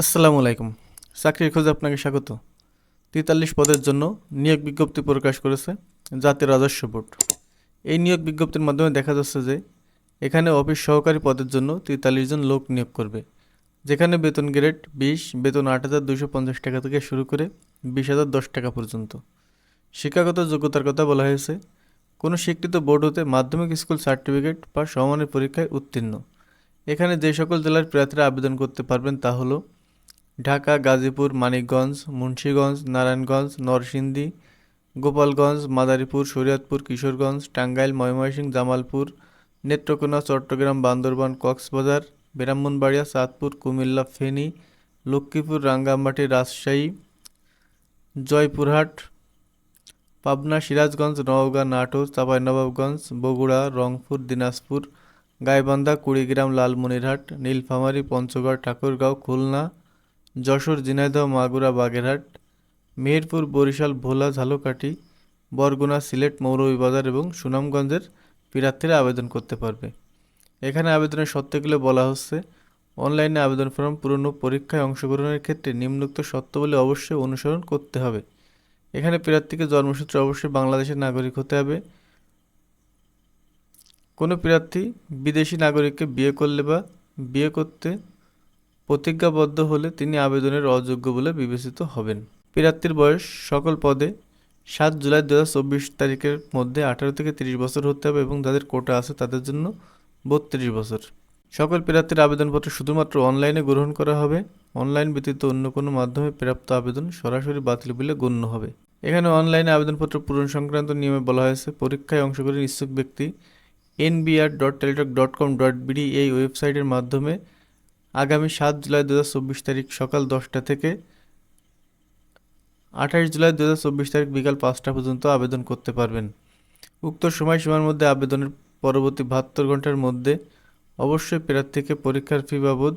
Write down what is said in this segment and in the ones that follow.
আসসালামু আলাইকুম। চাকরির খোঁজে আপনাকে স্বাগত। তেতাল্লিশ পদের জন্য নিয়োগ বিজ্ঞপ্তি প্রকাশ করেছে জাতীয় রাজস্ব বোর্ড। এই নিয়োগ বিজ্ঞপ্তির মাধ্যমে দেখা যাচ্ছে যে এখানে অফিস সহকারী পদের জন্য তেতাল্লিশ জন লোক নিয়োগ করবে, যেখানে বেতন গ্রেড বিশ, বেতন আট হাজার দুশো পঞ্চাশ টাকা থেকে শুরু করে বিশ হাজার দশ টাকা পর্যন্ত। শিক্ষাগত যোগ্যতার কথা বলা হয়েছে, কোনো স্বীকৃত বোর্ড হতে মাধ্যমিক স্কুল সার্টিফিকেট বা সমানের পরীক্ষায় উত্তীর্ণ। এখানে যে সকল জেলার প্রার্থীরা আবেদন করতে পারবেন তা হলো ঢাকা, গাজীপুর, মানিকগঞ্জ, মুন্সীগঞ্জ, নারায়ণগঞ্জ, নরসিংদী, গোপালগঞ্জ, মাদারীপুর, শরীয়তপুর, কিশোরগঞ্জ, টাঙ্গাইল, ময়মনসিংহ, জামালপুর, নেত্রকোনা, চট্টগ্রাম, বান্দরবান, কক্সবাজার, ব্রাহ্মণবাড়িয়া চাঁদপুর কুমিল্লা, ফেনী, লক্ষ্মীপুর, রাঙ্গামাটি, রাজশাহী, জয়পুরহাট, পাবনা, সিরাজগঞ্জ, নওগাঁ, নাটোর, চাঁপাইনবাবগঞ্জ, বগুড়া, রংপুর, দিনাজপুর, গাইবান্ধা, কুড়িগ্রাম, লালমনিরহাট, নীলফামারী, পঞ্চগড়, ঠাকুরগাঁও, খুলনা যশোর, ঝিনাইদহ, মাগুরা, বাগেরহাট মেহেরপুর বরিশাল, ভোলা, ঝালকাঠি, বরগুনা, সিলেট মৌলভীবাজার এবং সুনামগঞ্জের প্রার্থীরা আবেদন করতে পারবে। এখানে আবেদনের শর্তগুলো বলা হচ্ছে, অনলাইনে আবেদন ফর্ম পূরণ পরীক্ষায় অংশগ্রহণের ক্ষেত্রে নিম্নোক্ত শর্তাবলী অবশ্যই অনুসরণ করতে হবে। এখানে প্রার্থীকে জন্মসূত্রে অবশ্যই বাংলাদেশের নাগরিক হতে হবে। কোনো প্রার্থী বিদেশি নাগরিককে বিয়ে করলে বা বিয়ে করতে প্রতিজ্ঞাবদ্ধ হলে তিনি আবেদনের অযোগ্য বলে বিবেচিত হবেন। প্রার্থীর বয়স সকল পদে সাত জুলাই দু হাজার চব্বিশ তারিখের মধ্যে আঠারো থেকে তিরিশ বছর হতে হবে এবং যাদের কোটা আছে তাদের জন্য বত্রিশ বছর। সকল প্রার্থীর আবেদনপত্র শুধুমাত্র অনলাইনে গ্রহণ করা হবে। অনলাইন ব্যতীত অন্য কোনো মাধ্যমে প্রাপ্ত আবেদন সরাসরি বাতিল বলে গণ্য হবে। এখানে অনলাইনে আবেদনপত্র পূরণ সংক্রান্ত নিয়মে বলা হয়েছে, পরীক্ষায় অংশগ্রহণ ইচ্ছুক ব্যক্তি NBR dot Teletalk dot com dot BD এই ওয়েবসাইটের মাধ্যমে আগামী সাত জুলাই দু হাজার চব্বিশ তারিখ সকাল দশটা থেকে আঠাশ জুলাই দু হাজার চব্বিশ তারিখ বিকাল পাঁচটা পর্যন্ত আবেদন করতে পারবেন। উক্ত সময়সীমার মধ্যে আবেদনের পরবর্তী বাহাত্তর ঘণ্টার মধ্যে অবশ্যই প্রার্থীকে পরীক্ষার ফি বাবদ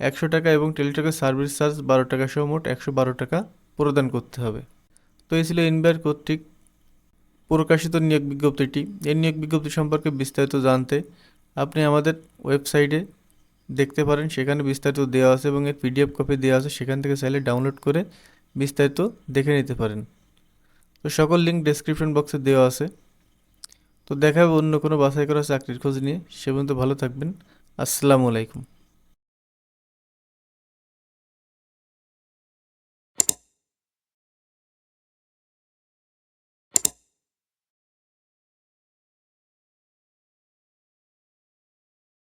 একশো টাকা এবং টেলিটকের সার্ভিস চার্জ বারো টাকা সহ মোট একশো বারো টাকা প্রদান করতে হবে। তো এই ছিল এনবিআর কর্তৃক প্রকাশিত নিয়োগ বিজ্ঞপ্তিটি। এই নিয়োগ বিজ্ঞপ্তি সম্পর্কে বিস্তারিত জানতে আপনি আমাদের ওয়েবসাইটে দেখতে পারেন, সেখানে বিস্তারিত দেওয়া আছে এবং এর পিডিএফ কপি দেওয়া আছে, সেখান থেকে চাইলে ডাউনলোড করে বিস্তারিত দেখে নিতে পারেন। তো সকল লিঙ্ক ডেসক্রিপশন বক্সে দেওয়া আছে। তো দেখা হবে অন্য কোনো বাছাই করা চাকরির খোঁজ নিয়ে। সে পর্যন্ত ভালো থাকবেন। আসসালামু আলাইকুম।